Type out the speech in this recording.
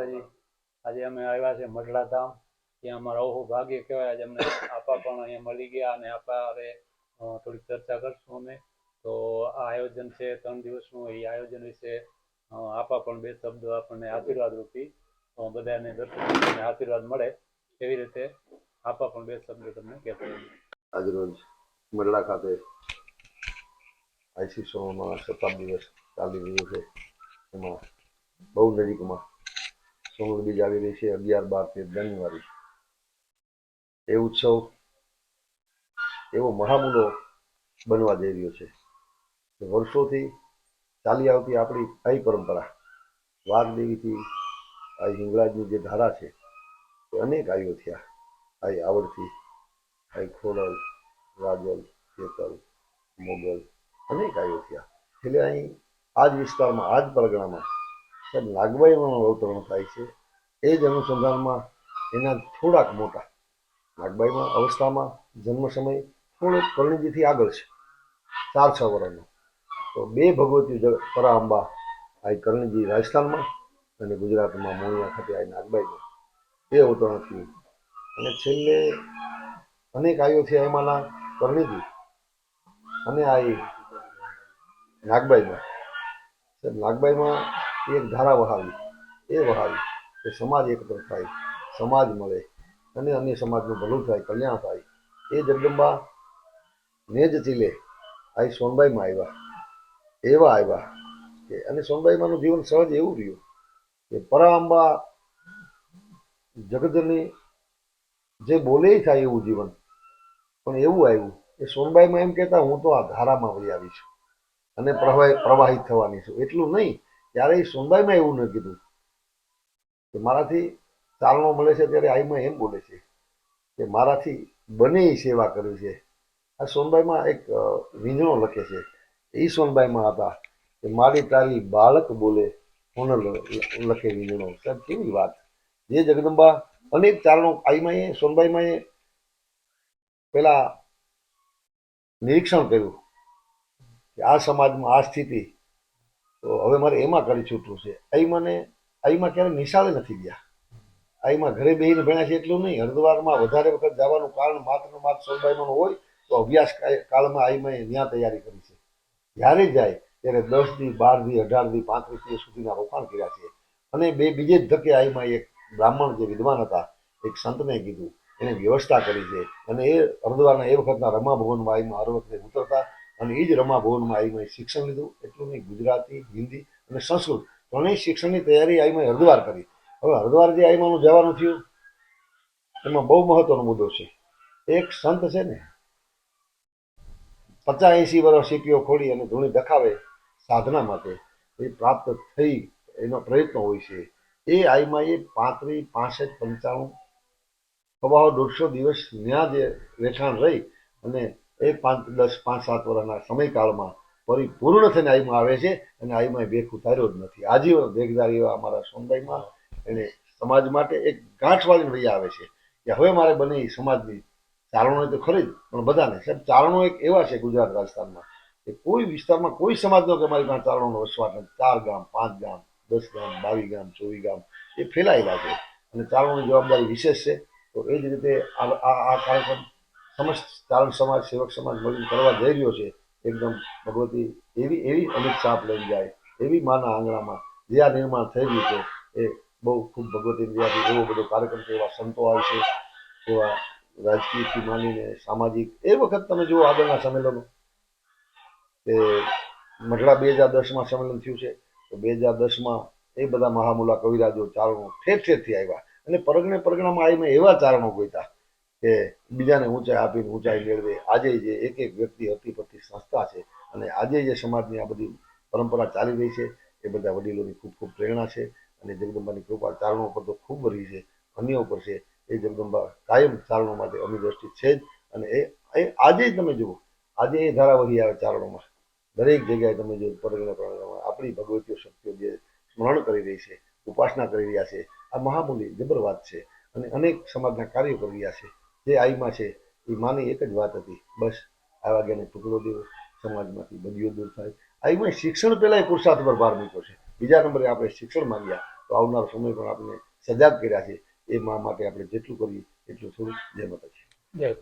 માતાજી આજે અમે આવ્યા છે મઢડા ધામ ત્યાં અમારા ઓહો ભાગ્ય કહેવાય. આજે અમને આપા પણ અહીંયા મળી ગયા અને આપા હવે થોડીક ચર્ચા કરશું અમે. તો આ આયોજન છે ત્રણ દિવસનું. એ આયોજન વિશે આપા પણ બે શબ્દો આપણને આશીર્વાદ રૂપી બધાને દર્શન આશીર્વાદ મળે એવી રીતે આપા પણ બે શબ્દ તમને કહેતો આજરોજ મરડા ખાતે આઈસી સોમાં શતાબ્દી દિવસ ચાલી રહ્યું છે. એમાં બહુ નજીકમાં સોમર બીજ આવી રહી છે અગિયાર, બાર તેર જાન્યુઆરી. એ ઉત્સવ એવો મહામૂલો બનવા જઈ રહ્યો છે. વર્ષોથી ચાલી આવતી આપણી કઈ પરંપરા વાઘદેવીથી આ હિંગળાજની જે ધારા છે, એ અનેક આવ્યો થયા. આ આવડથી આ ખોડલ રાજલ ચેતલ મોગલ અનેક આવ્યો થયા. એટલે અહીં આ જ વિસ્તારમાં, આ જ પરગણામાં સાહેબ નાગબાઈમાં અવતરણ થાય છે. એ જ અનુસંધાનમાં એના થોડાક મોટા નાગબાઈમાં અવસ્થામાં જન્મ સમય થોડોક કરણીજીથી આગળ છે. ચાર છ વર્ષનો તો બે ભગવતી પરા અંબા આ કરણીજી રાજસ્થાનમાં અને ગુજરાતમાં મોણિયા ખાતે આ નાગબાઈમાં. એ અવતરણ થયું અને છેલ્લે અનેક આયો છે એમાંના કરણીજી અને આ નાગબાઈમાં. નાગબાઈમાં એક ધારા વહાવી, એ વહાવી કે સમાજ એકત્ર થાય, સમાજ મળે અને અન્ય સમાજનું ભલું થાય, કલ્યાણ થાય. એ જગદંબા ને જ આ ઈ સોનબાઈમાં આવ્યા. એવા આવ્યા કે અને સોનબાઈમાંનું જીવન સહજ એવું રહ્યું કે પરાંબા જગતની જે બોલે થાય એવું જીવન. પણ એવું આવ્યું કે સોનબાઈમાં એમ કહેતા હું તો આ ધારામાં વળી આવી છું અને પ્રવાહ પ્રવાહિત થવાની છું. એટલું નહીં ત્યારે એ સોનબાઈમાં એવું ન કીધું કે મારાથી ચાલણો મળે છે ત્યારે આઈમાં એમ બોલે છે કે મારાથી બને એ સેવા કરવી છે. આ સોનબાઈમાં એક વીંઝણો લખે છે. એ સોનબાઈમાં હતા કે મારી તારી બાળક બોલે હું લખે વીંજણો સાહેબ, કેવી વાત. જે જગદંબા અનેક ચારણો આઈમાં એ, સોનબાઈમાં એ પેલા નિરીક્ષણ કર્યું કે આ સમાજમાં આ સ્થિતિ તો હવે મારે એમાં કરી છૂટવું છે. આઈમાં ને આઈમાં ક્યારે નિશાળે નથી ગયા. આઈમાં ઘરે બેહીને ભણ્યા છે એટલું નહીં. હરિદ્વારમાં વધારે વખત જવાનું કારણ માત્ર માત્ર સોનબાઈમાં હોય તો અભ્યાસ કાળમાં આઈમાં ત્યાં તૈયારી કરી છે. જ્યારે જાય ત્યારે દસ દી બાર દી અઢાર દી પાંત્રીસ દિવસ સુધીના રોકાણ કર્યા છે. અને બે બીજે જ ધકે આઈમાં એક બ્રાહ્મણ જે વિદ્વાન હતા, એક સંતને કીધું. એને વ્યવસ્થા કરી છે. અને એ હરિદ્વારના એ વખતના રમા ભવનમાં આઈમાં હર વખતે ઉતરતા અને એ જ રમા ભવનમાં આઈમાં શિક્ષણ લીધું. એટલું નહીં, ગુજરાતી, હિન્દી અને સંસ્કૃત ત્રણેય શિક્ષણની તૈયારી આઈમાં હરદ્વાર કરી. હવે હરદ્વાર જે આઈમાનું જવાનું થયું, એમાં બહુ મહત્વનો મુદ્દો છે. એક સંત છે ને, પચાસ એંસી વર્ષ સીપીઓ ખોડી અને ધૂણી દખાવે સાધના માટે, એ પ્રાપ્ત થઈ, એનો પ્રયત્ન હોય છે. એ આઈમાં એ પાંત્રીસ, પાસઠ, પંચાણું, સવા દોઢસો દિવસ ત્યાં જે રહેઠાણ રહી અને એ પાંચ, દસ, પાંચ, સાત વર્ષના સમયકાળમાં પરિપૂર્ણ થઈને આઈમાં આવે છે અને આઈમાં ભેખ ઉતાર્યો જ નથી. આજીવન દેખદાર એવા અમારા સમુદાયમાં એને સમાજ માટે એક ગાંઠ વાળીને વહી આવે છે કે હવે મારે બને સમાજની ચારણો તો ખરી જ, પણ બધાને. સાહેબ ચારણો એક એવા છે ગુજરાત રાજસ્થાનમાં કે કોઈ વિસ્તારમાં કોઈ સમાજનો કે અમારી પાસે ચારણોનો વસવાટ નથી. ચાર ગામ, પાંચ ગામ, દસ ગામ, બાવીસ ગામ, ચોવીસ ગામ એ ફેલાયેલા છે. અને ચારણોની જવાબદારી વિશેષ છે. તો એ જ રીતે આ- આ કાર્યક્રમ સમસ્ત ચારણ સમાજ, સેવક સમાજ મળીને કરવા જઈ રહ્યો છે, એકદમ ભગવતી એવી એવી અમિત સાપ લઈને જાય, એવી માના આંગણામાં જે નિર્માણ થઈ રહ્યું છે, એ બહુ ખૂબ ભગવતી દયાથી એવો બધો કાર્યક્રમ છે, એવા સંતો આવશે એવા રાજકીયથી માનીને સામાજિક, એ વખત તમે જુઓ આગળના સંમેલનો કે મઢડા બે હજાર દસમાં સંમેલન થયું છે, તો બે હજાર દસમાં એ બધા મહામુલા કવિરાજો ચારણો ઠેર ઠેરથી આવ્યા, અને પરગણે પરગણામાં આવીને એવા ચારણો ગોઈતા કે બીજાને ઊંચાઈ આપીને ઊંચાઈ મેળવે. આજે જે એક એક વ્યક્તિ હતી પ્રતિ સંસ્થા છે અને આજે જે સમાજની આ બધી પરંપરા ચાલી રહી છે, એ બધા વડીલોની ખૂબ ખૂબ પ્રેરણા છે અને જગદંબાની કૃપા ચારણો પર તો ખૂબ રહી છે, અન્ય ઉપર છે. એ જગદંબા કાયમ ચારણો માટે અમી છે જ અને એ આજે તમે જુઓ, આજે એ ધારાવહી આવે ચારણોમાં. દરેક જગ્યાએ તમે જો પરગણે પરગણામાં આપણી ભગવતીઓ શક્તિઓ જે સ્મરણ કરી રહી છે, ઉપાસના કરી રહ્યા છે, આ મહામૂલી જબર વાત છે અને અનેક સમાજના કાર્યો કરી રહ્યા છે. જે આઈમાં છે, એ માની એક જ વાત હતી. બસ, આ ગયા ટુકડો દેવો સમાજમાંથી બદીઓ દૂર થાય. આઈમાં શિક્ષણ પહેલાં પુરુષાર્થ પર ભાર મૂક્યો છે. બીજા નંબરે આપણે શિક્ષણ માંગ્યા તો આવનાર સમય પણ આપણે સજાગ કર્યા છે. એ મા માટે આપણે જેટલું કરીએ, એટલું થોડું જેમ જય